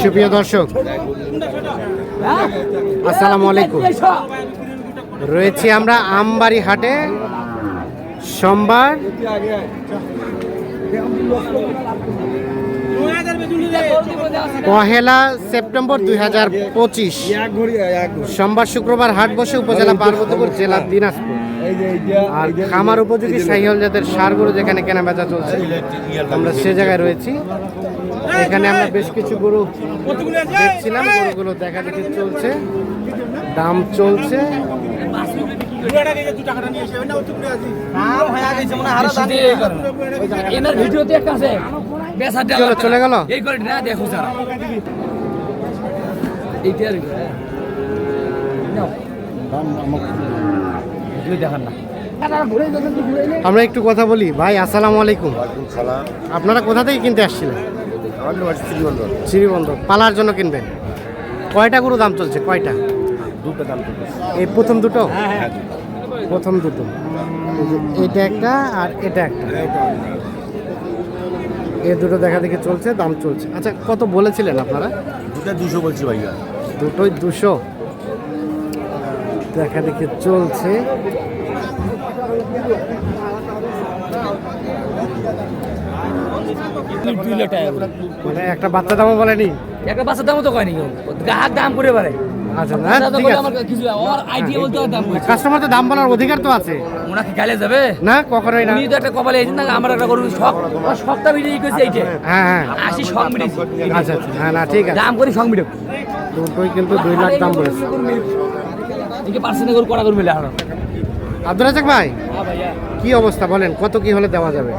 সুপ্রিয় দর্শক আসসালামু আলাইকুম। রয়েছি আমরা আমবাড়ি হাটে। সোমবার পহেলা সেপ্টেম্বর দুই হাজার পঁচিশ। সোমবার শুক্রবার হাট বসে উপজেলা পার্বতীপুর জেলা দিনাজপুর। আর খামার উপযোগী সাহিহল জাতের সারগুলো যেখানে কেনা বেচা চলছে আমরা সে জায়গায় রয়েছি। এখানে আমরা বেশ কিছু গরু দেখছিলাম গরুগুলো দেখা দেখি চলছে দাম চলছে। এনার ভিডিওতে একটা আছে। বেসা দেওয়া চলে গেল? এই করে না দেখো সারা এইটা আর কি, হ্যাঁ। দেখান না। আমরা একটু কথা বলি। ভাই আসসালামু আলাইকুম। আপনারা কোথা থেকে কিনতে আসছিলেন? শ্রীবন্দর শ্রীবন্দর পালার জন্য কিনবেন? কয়টা গরু দাম চলছে? কয়টা? দুটো দাম এই প্রথম দুটো? প্রথম দুটো। এটা একটা আর এটা একটা। এই দুটো দেখা দেখি চলছে দাম চলছে। আচ্ছা কত বলেছিলেন আপনারা? দুটো দুশো বলছি ভাইয়া। দুটোই দুশো। দেখা দেখি চলছে। মানে একটা বাচ্চা দামও বলেনি? একটা বাচ্চার দামও তো কয়নি গ্রাহক দাম করে পারে আচ্ছা না বাচ্চা ঠিক আছে। আমার আইডিয়া বলতে দাম কইছে কাস্টমার তো দাম বলার অধিকার তো আছে। ওনাকে গালে যাবে? না কখনোই না। উনি তো একটা কপালে এসেছেন না আমার একটা গরু শখ। ওর শখটা মিটিয়ে কইছে এইটা। হ্যাঁ হ্যাঁ। আশি শখ মিটিয়েছে আচ্ছা আচ্ছা। হ্যাঁ না ঠিক আছে। দাম করে শখ মিটে দুটোই কিন্তু দুই লাখ দাম বলেছে। একে পার্সেন্ট করে কড়া করে মিলে আব্দুল রাজাক ভাই হ্যাঁ কি অবস্থা বলেন? কত কি হলে দেওয়া যাবে?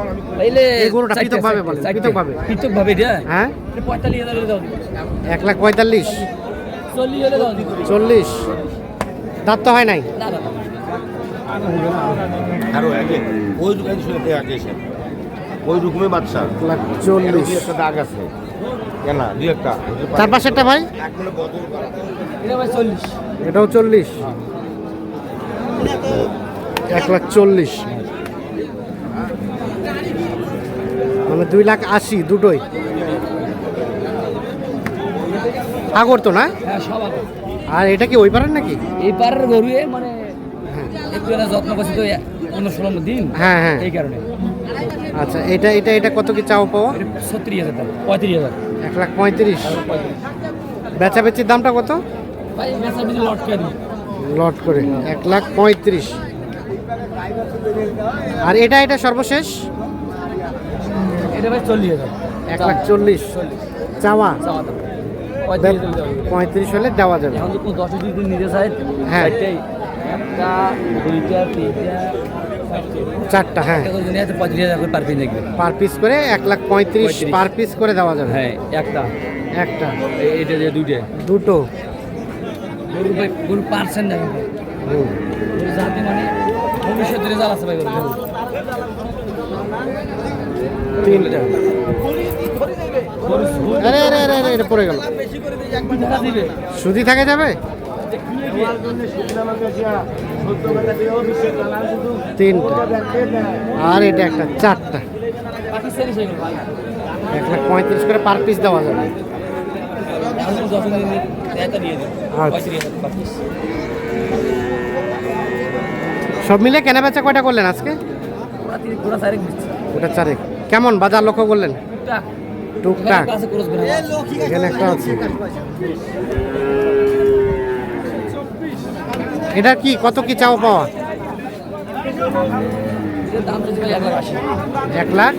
এই গরুটা পৃথকভাবে বলেন। পৃথক ভাবে হ্যাঁ? পঁয়তাল্লিশ এক লাখ পঁয়তাল্লিশ। চল্লিশ দাঁত তো হয় নাই? না না আরও আগে ওই দোকান শুনে আগে ওই রকমের বাচ্চা। চল্লিশ। একটা দাগ আছে। কেন দুই একটা। তার পাশেরটা ভাই? একগুলো বদল করা এটা ভাই এটাও চল্লিশ। এক লাখ চল্লিশ। মানে দুই লাখ আশি দুটোই। আগর তো না আর এটা কি ওই পারেন নাকি? এই পাড়ার গরু মানে একটু যত্ন করছে তো পনেরো ষোলো দিন হ্যাঁ হ্যাঁ। এই কারণে। আচ্ছা এটা এটা এটা কত কি চাও পাওয়া? হাজার পঁয়ত্রিশ হাজার। এক লাখ পঁয়ত্রিশ। বেচা বেচির দামটা কত? লট করে দিই লট করে এক লাখ পঁয়ত্রিশ। আর এটা এটা সর্বশেষ? এটা ভাই চল্লিশ হাজার। এক লাখ চল্লিশ। চাওয়া? চাওয়া। পঁয়ত্রিশ হলে দেওয়া যাবে। দশ নিতে চাই হ্যাঁ। একটা দুইটা তিনটা চারটা হ্যাঁ। পার পিস করে এক লাখ পঁয়ত্রিশ। পার পিস করে দেওয়া যাবে। হ্যাঁ একটা। একটা। যে দুইটা। দুটো। গরু জাতি মানে ভবিষ্যৎ রেজাল্ট আছে ভাই। তিনটা। সুদ আরে আরে আরে আরে, এটা পড়ে গেল। সুদি থাকে যাবে? তিনটা। আর এটা একটা চারটা। এক লাখ পঁয়ত্রিশ করে পার পিস দেওয়া যাবে। আচ্ছা। সব মিলে কেনা বেচা কয়টা করলেন আজকে? ওটা চারেক। কেমন বাজার লক্ষ্য করলেন? টুকটাক। এখানে একটা আছে এটা কি? কত কি চাও পাওয়া? এক লাখ আশি। এক লাখ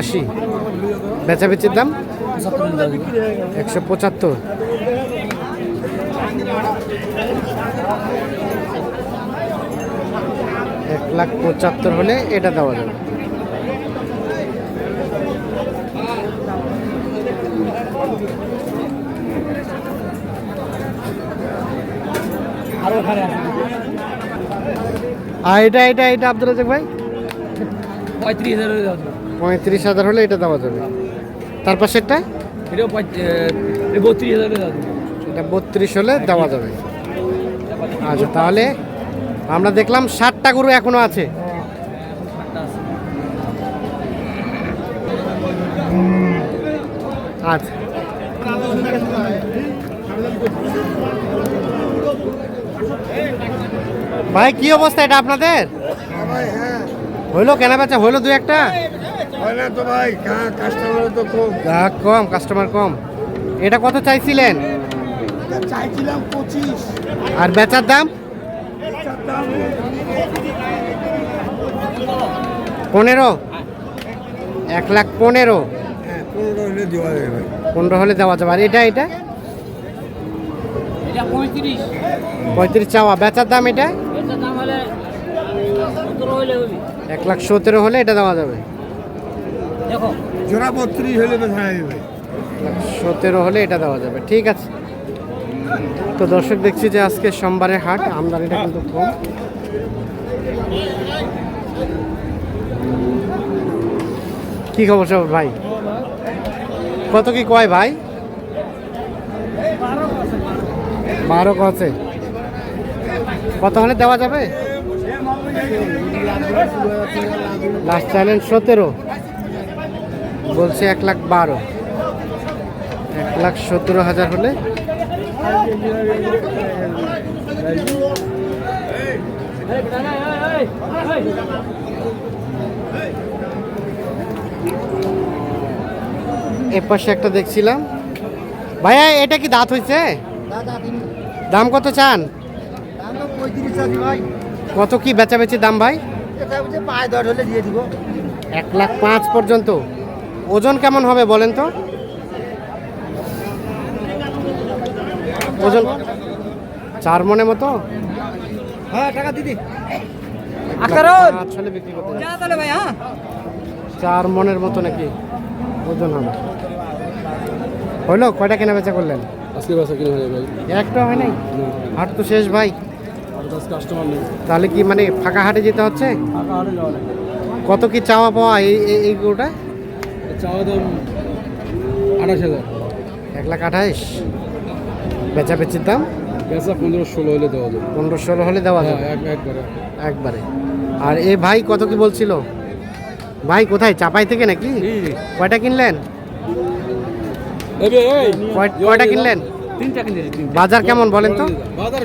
আশি। বেচা বেচির দাম? একশো পঁচাত্তর। এক লাখ পঁচাত্তর হলে এটা দেওয়া যাবে। আরও এটা এটা এটা আব্দুল রাজাক ভাই? পঁয়ত্রিশ হাজার হলে পঁয়ত্রিশ হাজার হলে এটা দেওয়া যাবে। তার পাশেরটা? এটাও বত্রিশ হাজার এটা বত্রিশ হলে দেওয়া যাবে। আচ্ছা তাহলে আমরা দেখলাম ষাটটা গরু এখনও আছে। আচ্ছা। ভাই কি অবস্থা এটা আপনাদের? হইল কেনা বেচা হইল দু একটা? তো ভাই কাস্টমার তো খুব গ্রাহক কম কাস্টমার কম। এটা কত চাইছিলেন? চাইছিলাম পঁচিশ। আর বেচার দাম? পনেরো? এক লাখ পনেরো। হ্যাঁ পনেরো হলে দেওয়া যাবে পনেরো হলে দেওয়া যাবে। আর এটা এটা? এটা পঁয়ত্রিশ। পঁয়ত্রিশ চাওয়া। বেচার দাম এটা? এটার দাম হলে হবি। এক লাখ সতেরো হলে এটা দেওয়া যাবে। দেখো। জোড়া বত্রিশ হলে বেচা যাবে। সতেরো হলে এটা দেওয়া যাবে। ঠিক আছে। তো দর্শক দেখছি যে আজকে সোমবারের হাট আমদানিটা কিন্তু কম। কি খবর সব ভাই? কত কি কয় ভাই? বারো কছে কত হলে দেওয়া যাবে? লাস্ট চাইলেন সতেরো। বলছে এক লাখ বারো। এক লাখ সতেরো হাজার হলে এ পাশে একটা দেখছিলাম। ভাইয়া, এটা কি দাঁত হয়েছে দাম কত চান? কত কি বেচাবেচি দাম ভাই? পায়ে দর হলে দিয়ে দিব। এক লাখ পাঁচ পর্যন্ত। ওজন কেমন হবে বলেন তো? ওজন চার মনের মতো? হ্যাঁ টাকা দিদি। আসলে বিক্রি করতে যাবে। যা তাহলে ভাই হ্যাঁ। চার মনের মতো নাকি? ওজন হবে। হইল? কয়টা কেনা বেচা করলেন? আজকে বাসা কিনে হয়ে ভাই। একটা হয় নাই? হাট তো শেষ ভাই। কাস্টমার নেই। তাহলে কি মানে ফাঁকা হাটে যেতে হচ্ছে? যাওয়া লাগে। কত কি চাওয়া পাওয়া এই এই- গরুটা? চাওয়া দাম আঠাশ হাজার। এক লাখ আঠাইশ বেচা বেচির দাম? বেচা পনেরো ষোলো হলে দেওয়া যাবে। পনেরো ষোলো হলে দেওয়া হ্যাঁ যাবে। এক একবারে। একবারে। আর এ ভাই কত কি বলছিল? ভাই কোথায়? চাপাই থেকে নাকি? কয়টা কিনলেন? কয়টা কিনলেন? বাজার কেমন বলেন তো? বাজার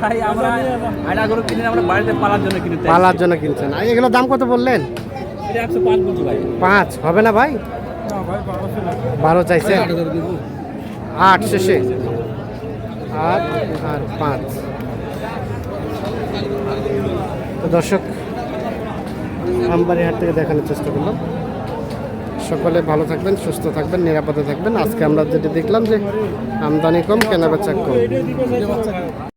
ভাই আমরা আড়া গরু কিনে আমরা বাড়িতে পালার জন্য কিনে পালার জন্য কিনছেন। এগুলো দাম কত বললেন? পাঁচ হবে না ভাই? বারো চাইছে আট শেষে। আট আর পাঁচ। তো দর্শক আমবাড়ি হাট থেকে দেখানোর চেষ্টা করলাম। সকলে ভালো থাকবেন, সুস্থ থাকবেন, নিরাপদে থাকবেন। আজকে আমরা যেটি দেখলাম যে আমদানি কম, কেনাবেচা কম।